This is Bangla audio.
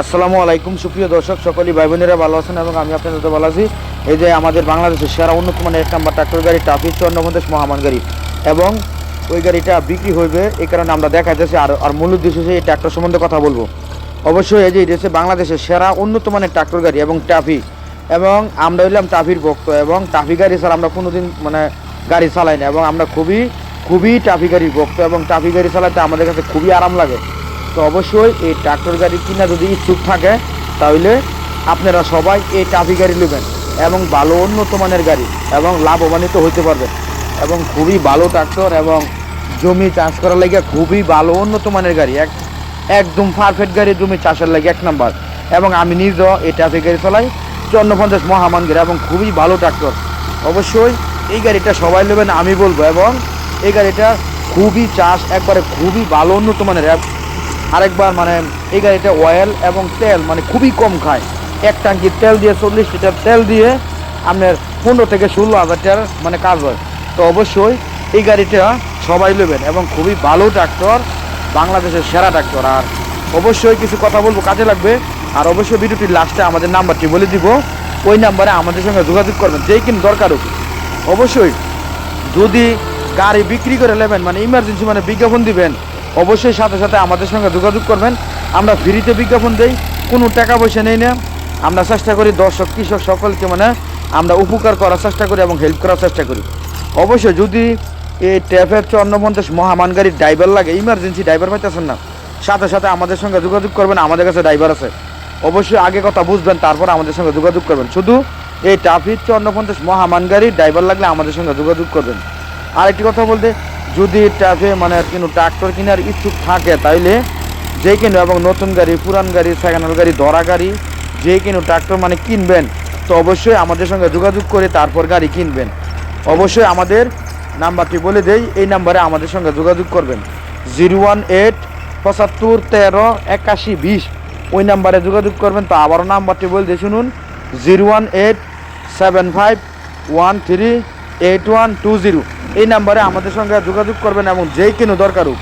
আসসালামু আলাইকুম, সুপ্রিয় দর্শক, সকলেই ভাই বোনেরা ভালো আছেন এবং আমি আপনাদের ভালো আছি। এই যে আমাদের বাংলাদেশের সেরা উন্নত মানের এক নাম্বার ট্রাক্টর গাড়ি টাফি চন্দ্রপ্রদেশ মহামান গাড়ি। এবং ওই গাড়িটা বিক্রি হইবে এই কারণে আমরা দেখাইতেছি আর আর মূল উদ্দেশ্য হচ্ছে এই ট্রাক্টর সম্বন্ধে কথা বলব। অবশ্যই এই যে এটা বাংলাদেশের সেরা উন্নত মানের ট্রাক্টর গাড়ি এবং টাফি এবং আমরা হইলাম টাফির ভক্ত এবং টাফি গাড়ি ছাড়া আমরা কোনোদিন মানে গাড়ি চালাই না এবং আমরা খুবই খুবই টাফি গাড়ির ভক্ত এবং টাফি গাড়ি চালাতে আমাদের কাছে খুবই আরাম লাগে। তো অবশ্যই এই ট্রাক্টর গাড়ি কিনা যদি ইচ্ছুক থাকে, তাহলে আপনারা সবাই এই টাফি গাড়ি নেবেন এবং ভালো উন্নত মানের গাড়ি এবং লাভবান্বিত হইতে পারবেন। এবং খুবই ভালো ট্রাক্টর এবং জমি চাষ করার লাগে খুবই ভালো উন্নত মানের গাড়ি, এক একদম পারফেক্ট গাড়ি জমি চাষের লাগে এক নাম্বার। এবং আমি নিজেও এই ট্রাফিক গাড়ি চালাই, চন্দ্রপঞ্চাশ মহামান গাড়ি এবং খুবই ভালো ট্রাক্টর। অবশ্যই এই গাড়িটা সবাই নেবেন, আমি বলব। এবং এই গাড়িটা খুবই চাষ, একবারে খুবই ভালো উন্নত মানের। আরেকবার মানে এই গাড়িটা অয়েল এবং তেল মানে খুবই কম খায়। এক ট্যাঙ্কি তেল দিয়ে চল্লিশ লিটার তেল দিয়ে আপনার পনেরো থেকে ষোলো হাজার টাকার মানে কাজ হয়। তো অবশ্যই এই গাড়িটা সবাই নেবেন এবং খুবই ভালো ট্রাক্টর বাংলাদেশের সেরা ট্রাক্টর আর অবশ্যই কিছু কথা বলব, কাজে লাগবে। আর অবশ্যই ভিডিওটির লাস্টে আমাদের নাম্বারটি বলে দিব। ওই নাম্বারে আমাদের সঙ্গে যোগাযোগ করবেন, যেই কিন দরকার হোক। অবশ্যই যদি গাড়ি বিক্রি করে নেবেন মানে ইমার্জেন্সি মানে বিজ্ঞাপন দিবেন অবশ্যই সাথে সাথে আমাদের সঙ্গে যোগাযোগ করবেন। আমরা ফ্রিতে বিজ্ঞাপন দেই, কোনো টাকা পয়সা নেই না। আমরা চেষ্টা করি দর্শক, কৃষক সকলকে মানে আমরা উপকার করার চেষ্টা করি এবং হেল্প করার চেষ্টা করি। অবশ্যই যদি এই ট্যাফের চন্দ্রপঞ্চাশ মহামান গাড়ির ড্রাইভার লাগে ইমার্জেন্সি ড্রাইভার পাইতেছেন না, সাথে সাথে আমাদের সঙ্গে যোগাযোগ করবেন, আমাদের কাছে ড্রাইভার আছে। অবশ্যই আগে কথা বুঝবেন, তারপর আমাদের সঙ্গে যোগাযোগ করবেন। শুধু এই ট্রাফিক চন্দ্রপঞ্চাশ মহামান গাড়ির ড্রাইভার লাগলে আমাদের সঙ্গে যোগাযোগ করবেন। আরেকটি কথা বলতে যদি ট্রাফে মানে কোনো ট্রাক্টর কেনার ইচ্ছুক থাকে, তাইলে যে কিনো এবং নতুন গাড়ি, পুরান গাড়ি সেকেন্ড হ্যান্ড গাড়ি, ধরা গাড়ি, যে কিনো ট্রাক্টর মানে কিনবেন, তো অবশ্যই আমাদের সঙ্গে যোগাযোগ করে তারপর গাড়ি কিনবেন। অবশ্যই আমাদের নাম্বারটি বলে দেই, এই নাম্বারে আমাদের সঙ্গে যোগাযোগ করবেন। জিরো ওয়ান এইট পঁচাত্তর তেরো একাশি বিশ, ওই নাম্বারে যোগাযোগ করবেন। তো আবারও নাম্বারটি বলে দিয়ে শুনুন, zero one eight seven five one three eight one two zero. এই নাম্বারে আমাদের সঙ্গে যোগাযোগ করবেন এবং যেই কিনো দরকার হোক।